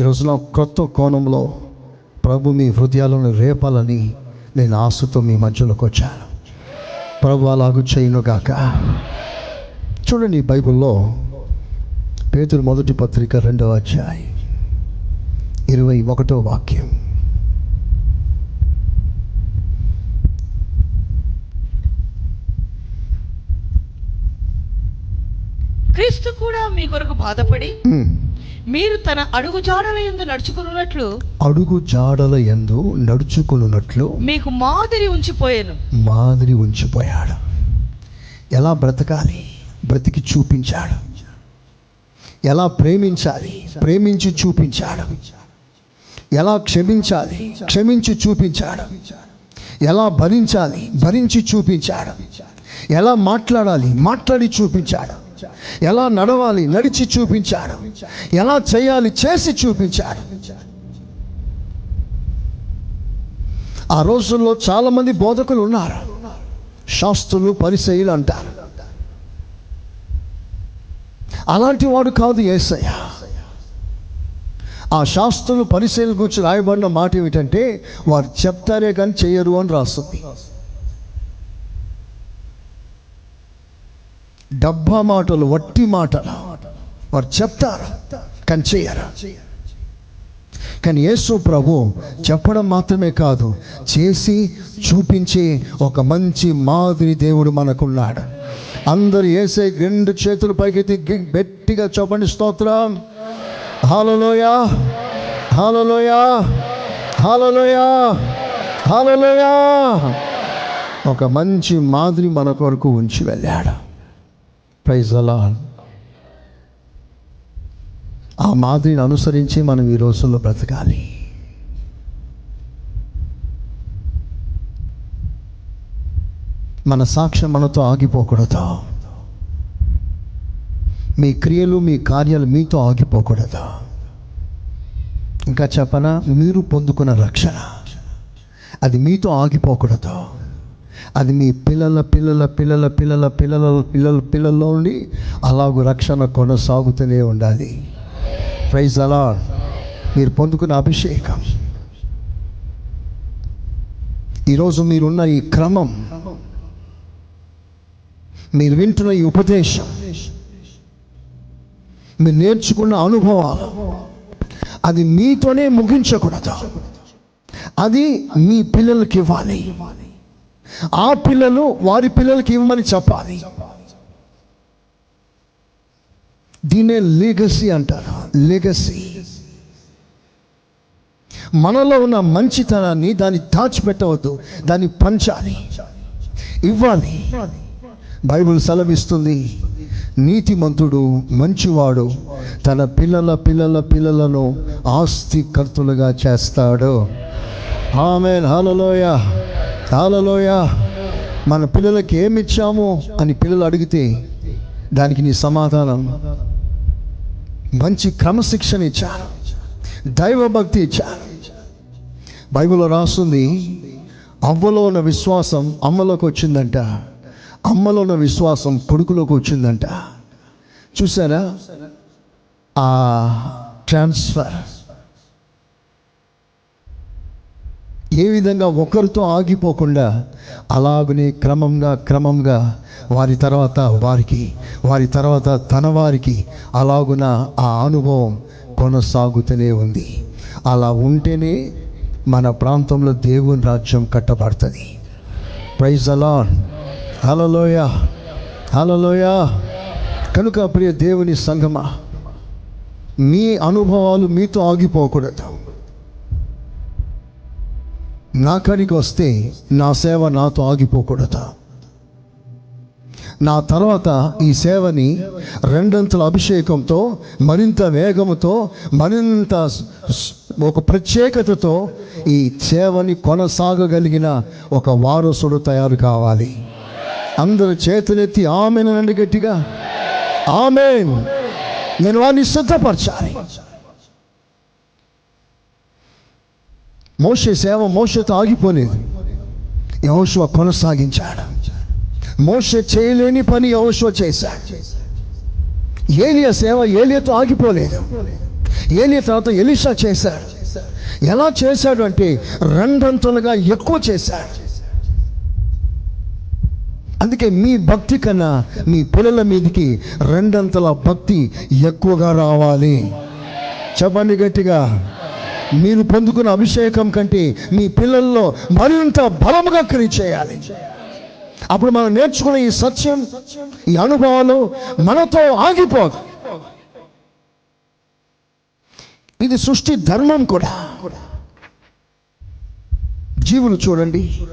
ఈ రోజున క్రొత్త కోణంలో ప్రభు మీ హృదయాలను రేపాలని నేను ఆశతో మీ మధ్యలోకి వచ్చాను. ప్రభు అలాగూ చేయనుగాక చూడండి బైబిల్లో పేతురు మొదటి పత్రిక రెండవ అధ్యాయం ఇరవై ఒకటో వాక్యం. క్రీస్తు కూడా మీ కొరకు బాధపడి. మీరు తన అడుగు జాడల ఎందు నడుచుకున్నట్లు అడుగు జాడల ఎందు నడుచుకున్నట్లు మీకు మాదిరి ఉంచిపోయాను. మాదిరి ఉంచిపోయాడు. ఎలా బ్రతకాలి? బ్రతికి చూపించాడు. ఎలా ప్రేమించాలి? ప్రేమించి చూపించాడు. ఎలా క్షమించాలి? క్షమించి చూపించాడు. ఎలా భరించాలి? భరించి చూపించాడు. ఎలా మాట్లాడాలి? మాట్లాడి చూపించాడు. ఎలా నడవాలి? నడిచి చూపించాడు ఎలా చేయాలి? చేసి చూపించాడు ఆ రోజుల్లో చాలామంది బోధకులు ఉన్నారు. శాస్త్రులు పరిచయులు అంటారు. అలాంటి వాడు కాదు ఏసయ్య. ఆ శాస్త్రులు పరిశీలన గురించి రాయబడిన మాట ఏమిటంటే వారు చెప్తారే కానీ చేయరు అని రాస్తుంది. డబ్బా మాటలు వట్టి మాటలు వారు చెప్తారు కానీ చేయరు. కానీ యేసు ప్రభు చెప్పడం మాత్రమే కాదు చేసి చూపించే ఒక మంచి మాదిరి దేవుడు మనకున్నాడు. అందరు వేసే రెండు చేతులు పైకెత్తి గట్టిగా చెప్పండి స్తోత్రం. హాలలోయా హాలలోయా హాలలోయా హాలలోయా. ఒక మంచి మాదిరి మన కొరకు ఉంచి వెళ్ళాడు. ప్రైజ్ అలా ఆ మాదిరిని అనుసరించి మనం ఈ రోజుల్లో బ్రతకాలి. మన సాక్ష్యం మనతో ఆగిపోకూడదు. మీ క్రియలు మీ కార్యాలు మీతో ఆగిపోకూడదు. ఇంకా చెప్పనా? మీరు పొందుకున్న రక్షణ. అది మీతో ఆగిపోకూడదు. అది మీ పిల్లల పిల్లల పిల్లల పిల్లల పిల్లల పిల్లల పిల్లల్లో ఉండి అలాగూ రక్షణ కొనసాగుతూనే ఉండాలి. ప్రైజ్ అలా మీరు పొందుకున్న అభిషేకం. ఈరోజు మీరున్న ఈ క్రమం మీరు వింటున్న ఈ ఉపదేశం మీరు నేర్చుకున్న అనుభవాలు అది మీతోనే ముగించకూడదు. అది మీ పిల్లలకి ఇవ్వాలి. ఆ పిల్లలు వారి పిల్లలకి ఇవ్వమని చెప్పాలి. దీనే లీగసీ అంటారు. లీగసీ మనలో ఉన్న మంచితనాన్ని దాన్ని దాచిపెట్టవద్దు దాన్ని పంచాలి. ఇవ్వాలి. బైబిల్ సెలవిస్తుంది నీతిమంతుడు మంచివాడు తన పిల్లల పిల్లల పిల్లలను ఆస్తికర్తులుగా చేస్తాడు. ఆమె హాలలోయ తాలలోయ మన పిల్లలకి ఏమి ఇచ్చాము అని పిల్లలు అడిగితే దానికి నీ సమాధానం. మంచి క్రమశిక్షణ ఇచ్చాను దైవభక్తి ఇచ్చాను బైబిల్లో రాస్తుంది అవ్వలో ఉన్న విశ్వాసం అమ్మలోకి వచ్చిందంట. అమ్మలో ఉన్న విశ్వాసం కొడుకులోకి వచ్చిందంట. చూసారా? ఆ ట్రాన్స్ఫర్. ఏ విధంగా ఒకరితో ఆగిపోకుండా అలాగనే క్రమంగా క్రమంగా వారి తర్వాత వారికి వారి తర్వాత తన వారికి అలాగున ఆ అనుభవం కొనసాగుతూనే ఉంది. అలా ఉంటేనే మన ప్రాంతంలో దేవుని రాజ్యం కట్టబడుతుంది. ప్రైజ్ అలాన్ హలలోయ హలలోయ కనుక ప్రియ దేవుని సంగమా మీ అనుభవాలు మీతో ఆగిపోకూడదు. నా కడికి వస్తే నా సేవ నాతో ఆగిపోకూడదు. నా తర్వాత ఈ సేవని రెండంతల అభిషేకంతో మరింత వేగంతో మరింత ఒక ప్రత్యేకతతో ఈ సేవని కొనసాగగలిగిన ఒక వారసుడు తయారు కావాలి. అందరు చేతులెత్తి ఆమెనండి గట్టిగా. ఆమెన్. నేను వారిని సిద్ధపరచాలి మోసే సేవ మోషతో ఆగిపోలేదు. యహోశివ కొనసాగించాడు. మోషే చేయలేని పని యహోశివ చేశాడు. ఏలియా సేవ ఏలియాతో ఆగిపోలేదు. ఏలియా తర్వాత ఎలిషా చేశాడు. ఎలా చేశాడు అంటే రెండంతలుగా ఎక్కువ చేశాడు. అందుకే మీ భక్తి కన్నా మీ పిల్లల మీదకి రెండంతల భక్తి ఎక్కువగా రావాలి. చెప్పండి గట్టిగా. మీరు పొందుకున్న అభిషేకం కంటే మీ పిల్లల్లో మరింత బలముగా క్రియ చేయాలి అప్పుడు మనం నేర్చుకున్న ఈ సత్యం ఈ అనుభవాలు మనతో ఆగిపోదు. ఇది సృష్టి ధర్మం కూడా. జీవులు చూడండి.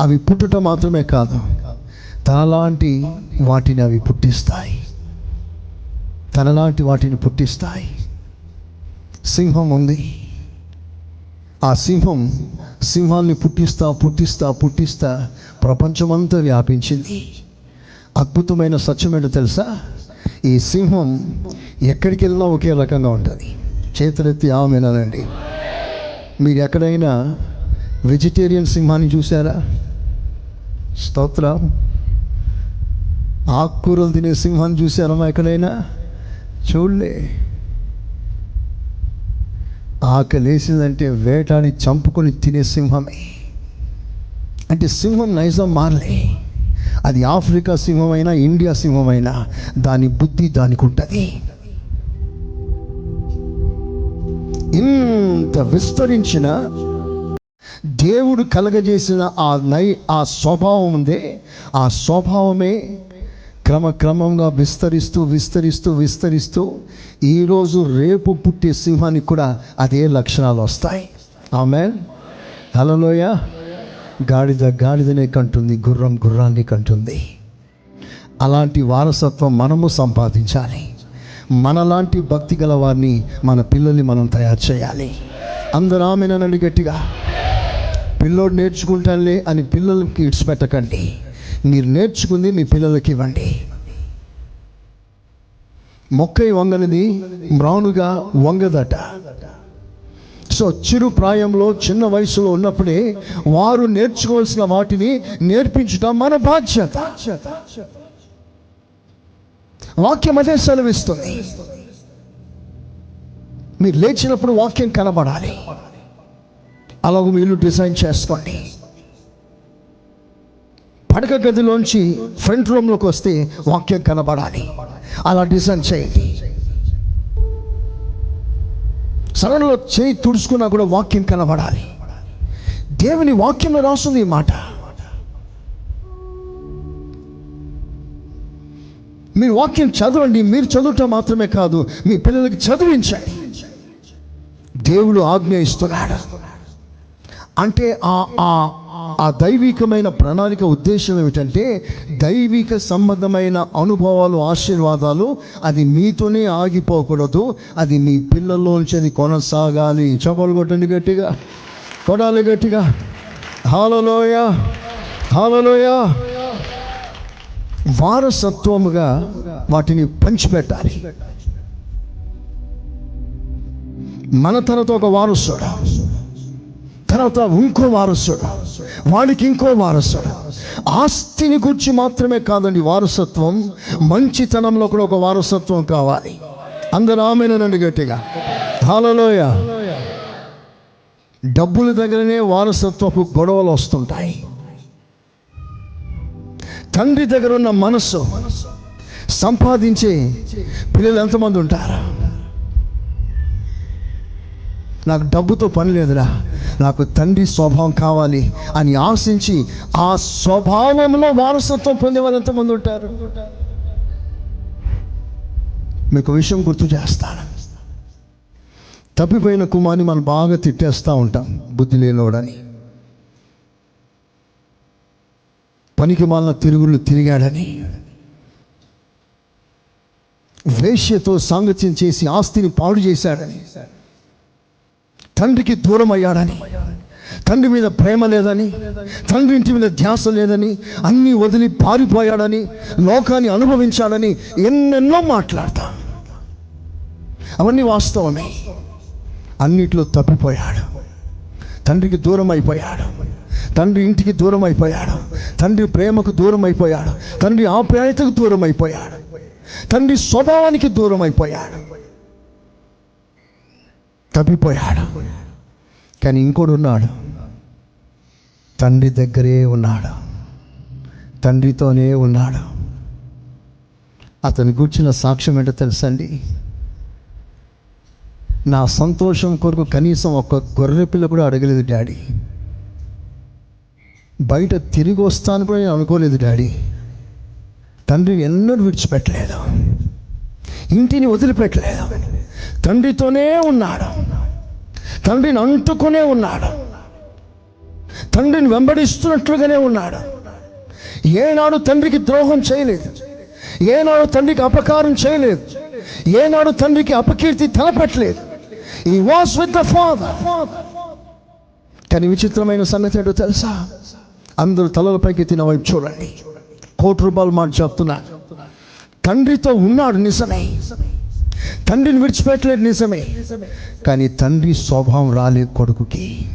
అవి పుట్టుట మాత్రమే కాదు తనలాంటి వాటిని అవి పుట్టిస్తాయి. తనలాంటి వాటిని పుట్టిస్తాయి. సింహం ఉంది. ఆ సింహం సింహాన్ని పుట్టిస్తా పుట్టిస్తా పుట్టిస్తా ప్రపంచమంతా వ్యాపించింది. అద్భుతమైన సత్యం తెలుసా? ఈ సింహం ఎక్కడికి వెళ్ళినా ఒకే రకంగా ఉంటుంది. చేతులెత్తి ఆమెనండి మీరు ఎక్కడైనా వెజిటేరియన్ సింహాన్ని చూసారా స్తోత్రం. ఆకుకూరలు తినే సింహాన్ని చూసారమ్మా ఎక్కడైనా? చూడలే. ఆకలేసిందంటే వేటాని చంపుకొని తినే సింహమే. అంటే సింహం నైజం మారలే. అది ఆఫ్రికా సింహమైనా ఇండియా సింహమైనా దాని బుద్ధి దానికి ఉంటుంది. ఇంత విస్తరించిన దేవుడు కలగజేసిన ఆ నై ఆ స్వభావం ఉందే ఆ స్వభావమే క్రమక్రమంగా విస్తరిస్తూ విస్తరిస్తూ విస్తరిస్తూ ఈరోజు రేపు పుట్టే సింహానికి కూడా అదే లక్షణాలు వస్తాయి. ఆమె హలోయ గాడిద గాడిదనే కంటుంది గుర్రం గుర్రాన్ని కంటుంది. అలాంటి వారసత్వం మనము సంపాదించాలి. మనలాంటి భక్తి గల వారిని మన పిల్లల్ని మనం తయారు చేయాలి. అందరూ ఆమెనండి గట్టిగా. పిల్లోడు నేర్చుకుంటానులే అని పిల్లలకి ఇడిచిపెట్టకండి. మీరు నేర్చుకుంది మీ పిల్లలకి ఇవ్వండి. మొక్కై వంగనిది మ్రానుగా వంగదట. సో చిరు ప్రాయంలో చిన్న వయసులో ఉన్నప్పుడే వారు నేర్చుకోవాల్సిన వాటిని నేర్పించడం మన బాధ్యత. వాక్యం అదే సెలవిస్తుంది. మీరు లేచినప్పుడు వాక్యం కనబడాలి. అలాగ మీ ఇల్లు డిజైన్ చేసుకోండి. పడక గదిలోంచి ఫ్రంట్ రూమ్లోకి వస్తే వాక్యం కనబడాలి. అలా డిజైన్ చేయండి. సడన్లో చేయి తుడుచుకున్నా కూడా వాక్యం కనబడాలి. దేవుని వాక్యంలో రాస్తుంది ఈ మాట. మీరు వాక్యం చదవండి మీరు చదవటం మాత్రమే కాదు మీ పిల్లలకి చదివించండి. దేవుడు ఆజ్ఞ ఇస్తున్నాడు. అంటే ఆ ఆ దైవికమైన ప్రణాళిక ఉద్దేశం ఏమిటంటే దైవిక సంబంధమైన అనుభవాలు ఆశీర్వాదాలు అది మీతోనే ఆగిపోకూడదు. అది మీ పిల్లల్లోంచి అది కొనసాగాలి. చపలు కొట్టండి గట్టిగా. కొడాలి గట్టిగా. హాలలోయ. హాలలోయ. వారసత్వముగా వాటిని పంచిపెట్టాలి. మన తనతో ఒక వారసుడు. తర్వాత ఇంకో వారసుడు. వాడికి ఇంకో వారసుడు. ఆస్తిని గురించి మాత్రమే కాదండి వారసత్వం. మంచితనంలో కూడా ఒక వారసత్వం కావాలి. అందరూ ఆమెనండి గట్టిగా. హాలలోయ డబ్బుల దగ్గరనే వారసత్వపు గొడవలు వస్తుంటాయి. తండ్రి దగ్గర ఉన్న మనస్సు సంపాదించే పిల్లలు ఎంతమంది ఉంటారు? నాకు డబ్బుతో పని లేదురా. నాకు తండ్రి స్వభావం కావాలి అని ఆశించి ఆ స్వభావంలో వారసత్వం పొందే వాళ్ళు ఎంతమంది ఉంటారు? మీకు విషయం గుర్తు చేస్తాను. తప్పిపోయిన కుమార్ని మనం బాగా తిట్టేస్తూ ఉంటాం బుద్ధి లేనివాడని. పనికి మాలిన తిరుగులు తిరిగాడని. వేష్యతో సాంగత్యం చేసి ఆస్తిని పాడు చేశాడని. తండ్రికి దూరం అయ్యాడని తండ్రి మీద ప్రేమ లేదని తండ్రి ఇంటి మీద ధ్యాస లేదని అన్నీ వదిలి పారిపోయాడని లోకాన్ని అనుభవించాడని ఎన్నెన్నో మాట్లాడతా. అవన్నీ వాస్తవమే. అన్నిట్లో తప్పిపోయాడు. తండ్రికి దూరం అయిపోయాడు తండ్రి ఇంటికి దూరం అయిపోయాడు తండ్రి ప్రేమకు దూరం అయిపోయాడు తండ్రి ఆప్యాయతకు దూరం అయిపోయాడు తండ్రి స్వభావానికి దూరం అయిపోయాడు తప్పిపోయాడు. కానీ ఇంకోడు ఉన్నాడు. తండ్రి దగ్గరే ఉన్నాడు. తండ్రితోనే ఉన్నాడు. అతని కూర్చున్న సాక్ష్యం ఏంటో తెలుసండి? నా సంతోషం కొరకు కనీసం ఒక గొర్రె పిల్ల కూడా అడగలేదు డాడీ. బయట తిరిగి వస్తాను కూడా నేను అనుకోలేదు డాడీ. తండ్రి ఎన్నో విడిచిపెట్టలేదు. ఇంటిని వదిలిపెట్టలేదు. తండ్రితోనే ఉన్నాడు. తండ్రిని అంటుకునే ఉన్నాడు. తండ్రిని వెంబడిస్తున్నట్లుగానే ఉన్నాడు. ఏనాడు తండ్రికి ద్రోహం చేయలేదు. ఏనాడు తండ్రికి అపకారం చేయలేదు. ఏనాడు తండ్రికి అపకీర్తి తలపెట్టలేదు. ఈ వాస్ విత్ ద ఫాదర్ కానీ విచిత్రమైన సంగతి ఏంటో తెలుసా? అందరూ తలలపైకి తిన వైపు చూడండి. కోటి రూపాయలు మాట చెప్తున్నా తండ్రితో ఉన్నాడు నిజమే. తండ్రిని విడిచిపెట్టలేదు నిజమే. కానీ తండ్రి స్వభావం రాలేదు కొడుకుకి.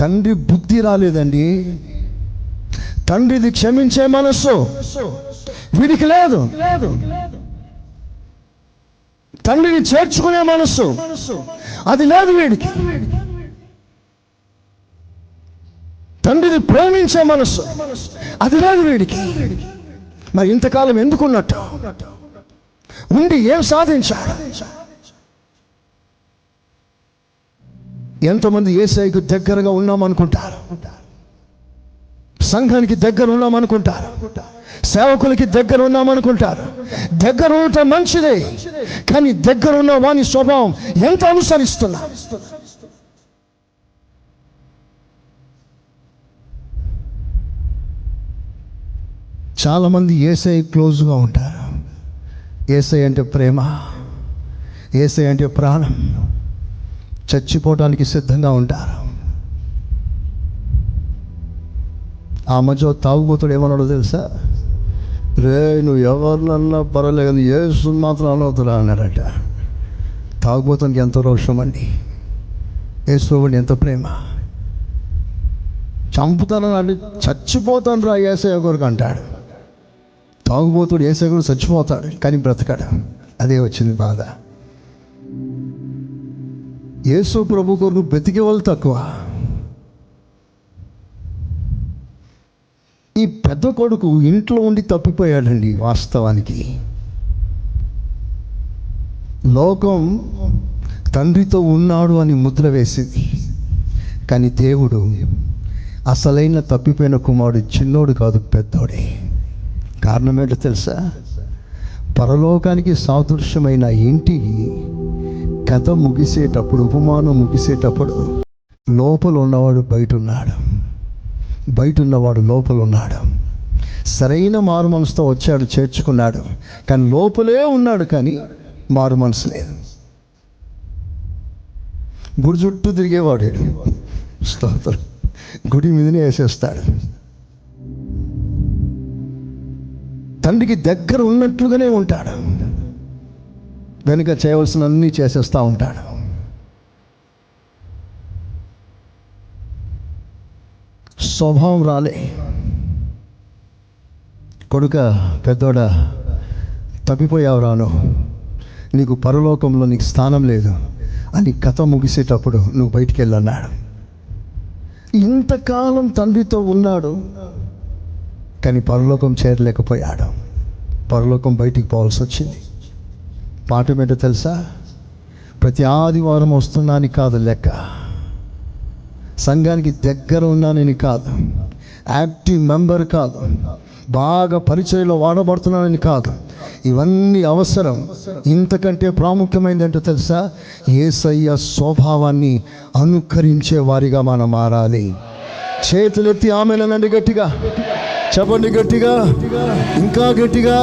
తండ్రి బుద్ధి రాలేదండి. తండ్రిది క్షమించే మనస్సు వీడికి లేదు. తండ్రిని చేర్చుకునే మనస్సు అది లేదు వీడికి. తండ్రిని ప్రేమించే మనస్సు అది లేదు వీడికి. మరి ఇంతకాలం ఎందుకున్నట్టు? ఉండి ఏం సాధించాడు ఎంతమంది ఏసైకు దగ్గరగా ఉన్నామనుకుంటారు. సంఘానికి దగ్గర ఉన్నామనుకుంటారు. సేవకులకి దగ్గర ఉన్నామనుకుంటారు. దగ్గర ఉండటం మంచిదే కానీ దగ్గర ఉన్న వాని స్వభావం ఎంత అనుసరిస్తున్నా? చాలామంది ఏసై క్లోజ్గా ఉంటారు. ఏసై అంటే ప్రేమ ఏసై అంటే ప్రాణం. చచ్చిపోవడానికి సిద్ధంగా ఉంటారు. ఆ మధ్య తాగుబోతుడు ఏమన్నాడో తెలుసా? రే నువ్వు ఎవరినన్నా పర్వాలేదు ఏసు మాత్రం అనవుతురా అన్నాడట. తాగుబోతానికి ఎంత రోషం అండి. ఏసుకోండి ఎంత ప్రేమ. చంపుతానని అంటే చచ్చిపోతాను రా ఏసయ్య కొరకు అంటాడు. తాగుబోతుడు ఏసయ్య చచ్చిపోతాడు కానీ బ్రతకాడు. అదే వచ్చింది బాధ. యేసు ప్రభు కొరకు బ్రతికే వాళ్ళు తక్కువ. ఈ పెద్ద కొడుకు ఇంట్లో ఉండి తప్పిపోయాడండి వాస్తవానికి. లోకం తండ్రితో ఉన్నాడు అని ముద్ర వేసింది. కానీ దేవుడు అసలైన తప్పిపోయిన కుమారుడు చిన్నోడు కాదు పెద్దోడే. కారణం ఏంటో తెలుసా? పరలోకానికి సాదృశ్యమైన ఇంటి కథ ముగిసేటప్పుడు ఉపమానం ముగిసేటప్పుడు లోపల ఉన్నవాడు బయట ఉన్నాడు బయట ఉన్నవాడు లోపల ఉన్నాడు సరైన మారు మనసుతో వచ్చాడు చేర్చుకున్నాడు. కానీ లోపలే ఉన్నాడు కానీ మారు మనసు లేదు. గుడి చుట్టూ తిరిగేవాడు. స్తోత్రం. గుడి మీదనే వేసేస్తాడు. తండ్రికి దగ్గర ఉన్నట్లుగానే ఉంటాడు. వెనుక చేయవలసిన అన్నీ చేసేస్తూ ఉంటాడు. స్వభావం రాలే. కొడుక పెద్దోడ తప్పిపోయావు రాను. నీకు పరలోకంలో నీకు స్థానం లేదు. అని కథ ముగిసేటప్పుడు నువ్వు బయటికి వెళ్ళన్నాడు. ఇంతకాలం తండ్రితో ఉన్నాడు. కానీ పరలోకం చేరలేకపోయాడు. పరలోకం బయటికి పోవాల్సి వచ్చింది. పాఠం ఏంటో తెలుసా? ప్రతి ఆదివారం వస్తున్నాను కాదు లెక్క. సంఘానికి దగ్గర ఉన్నానని కాదు. యాక్టివ్ మెంబర్ కాదు. బాగా పరిచయంలో వాడబడుతున్నానని కాదు. ఇవన్నీ అవసరం. ఇంతకంటే ప్రాముఖ్యమైనది ఏంటో తెలుసా? ఏసయ్య స్వభావాన్ని అనుకరించే వారిగా మనం మారాలి. చేతులెత్తి ఆమెలనండి గట్టిగా. చెప్పండి గట్టిగా. ఇంకా గట్టిగా.